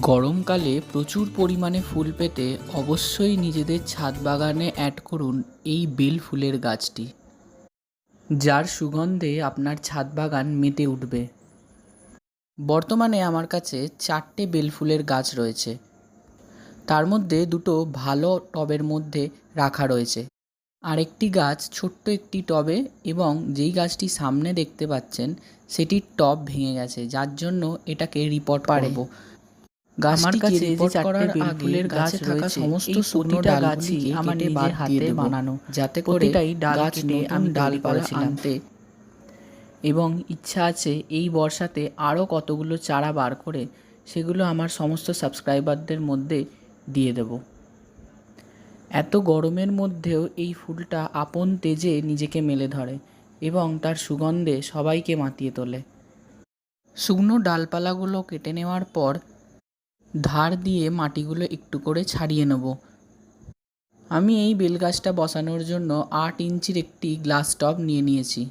গরমকালে প্রচুর পরিমাণে ফুল পেতে অবশ্যই নিজেদের ছাদ বাগানে অ্যাড করুন এই বেল ফুলের গাছটি। যার সুগন্ধে আপনার ছাদ বাগান মেতে উঠবে। বর্তমানে আমার কাছে চারটে বেল ফুলের গাছ রয়েছে। তার মধ্যে দুটো ভালো টবের মধ্যে রাখা রয়েছে। আরেকটি গাছ ছোট্ট একটি টবে এবং যেই গাছটি সামনে দেখতে পাচ্ছেন সেটির টব ভেঙে গেছে যার জন্য এটাকে রিপোর্ট করব। আমার কাছে যে চারটে গাছ থাকা সমস্ত এই শুকনো প্রতিটা আমার নিজের হাতে বানানো। যাতে করে ডাল কেটে আমি ডাল তৈরি পালা করেছিলাম। আনতে এবং ইচ্ছা আছে এই বর্ষাতে আরও কতগুলো চারা বার করে সেগুলো আমার সমস্ত সাবস্ক্রাইবারদের মধ্যে দিয়ে দেব এত গরমের মধ্যেও এই ফুলটা আপন তেজে নিজেকে মেলে ধরে এবং তার সুগন্ধে সবাইকে মাতিয়ে তোলে শুকনো ডালপালাগুলো কেটে নেওয়ার পর ধার দিয়ে মাটিগুলো একটু করে ছাড়িয়ে নেব। আমি এই বেলগাছটা বসানোর জন্য আট ইঞ্চির একটি গ্লাস টব নিয়ে নিয়েছি।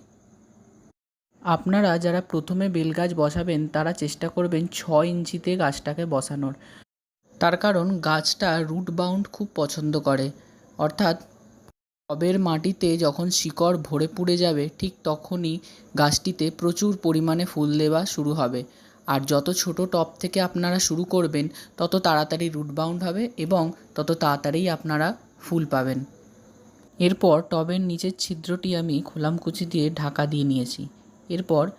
আপনারা যারা প্রথমে বেলগাছ বসাবেন, তারা চেষ্টা করবেন ছ ইঞ্চিতে গাছটাকে বসানোর। তার কারণ গাছটা রুট বাউন্ড খুব পছন্দ করে। অর্থাৎ টবের মাটিতে যখন শিকড় ভরে পুড়ে যাবে, ঠিক তখনই গাছটিতে প্রচুর পরিমাণে ফুল দেওয়া শুরু হবে। আর যত ছোট টব থেকে আপনারা শুরু করবেন, তত তাড়াতাড়ি রুট বাউন্ড হবে এবং তত তাড়াতাড়ি আপনারা ফুল পাবেন। এরপর টবের নিচের ছিদ্রটি আমি খোলামকুচি দিয়ে ঢাকা দিয়ে নিয়েছি। এরপর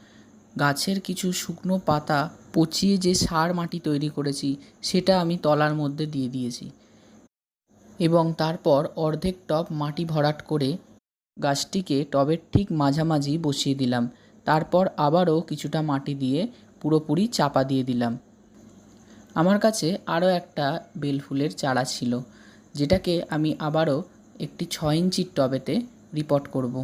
গাছের কিছু শুকনো পাতা পচিয়ে যে সার মাটি তৈরি করেছি, সেটা আমি তলার মধ্যে দিয়ে দিয়েছি। এবং তারপর অর্ধেক টব মাটি ভরাট করে গাছটিকে টবের ঠিক মাঝামাঝি বসিয়ে দিলাম। তারপর আবারও কিছুটা মাটি দিয়ে পুরোপুরি চাপা দিয়ে দিলাম। আমার কাছে আরও একটা বেলফুলের চারা ছিল, যেটাকে আমি আবারও একটি ছ ইঞ্চির টবেতে রিপোর্ট করব।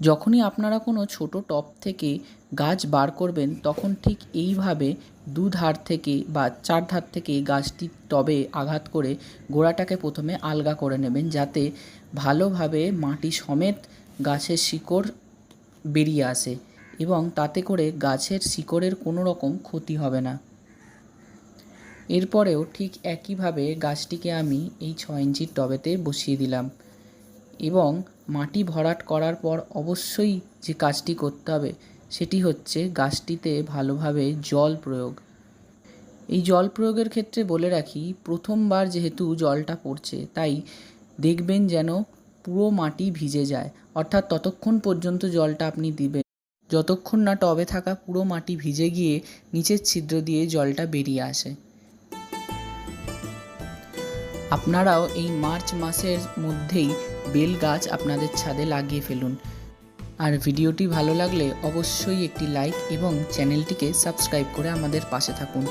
যখনই আপনারা কোনো ছোট টব থেকে গাছ বার করবেন, তখন ঠিক এইভাবে দু ধার থেকে বা চার ধার থেকে গাছটি টবে আঘাত করে গোড়াটাকে প্রথমে আলগা করে নেবেন, যাতে ভালোভাবে মাটি সমেত গাছের শিকড় বেরিয়ে আসে। এবং তাতে করে গাছের শিকড়ের কোনো রকম ক্ষতি হবে না। এরপরেও ঠিক একইভাবে গাছটিকে আমি এই ছ ইঞ্চির টবেতে বসিয়ে দিলাম এবং মাটি ভরাট করার পর অবশ্যই যে কাজটি করতে হবে সেটি হচ্ছে গাছটিতে ভালোভাবে জল প্রয়োগ। এই জল প্রয়োগের ক্ষেত্রে বলে রাখি, প্রথমবার যেহেতু জলটা পড়ছে, তাই দেখবেন যেন পুরো মাটি ভিজে যায়, অর্থাৎ ততক্ষণ পর্যন্ত জলটা আপনি দিবেন। যতক্ষণ না টবে থাকা পুরো মাটি ভিজে গিয়ে নিচের ছিদ্র দিয়ে জলটা বেরিয়ে আসে। আপনারাও এই মার্চ মাসের মধ্যেই বেল গাছ আপনাদের ছাদে লাগিয়ে ফেলুন। আর ভিডিওটি ভালো লাগলে অবশ্যই একটি লাইক এবং চ্যানেলটিকে সাবস্ক্রাইব করে আমাদের পাশে থাকুন।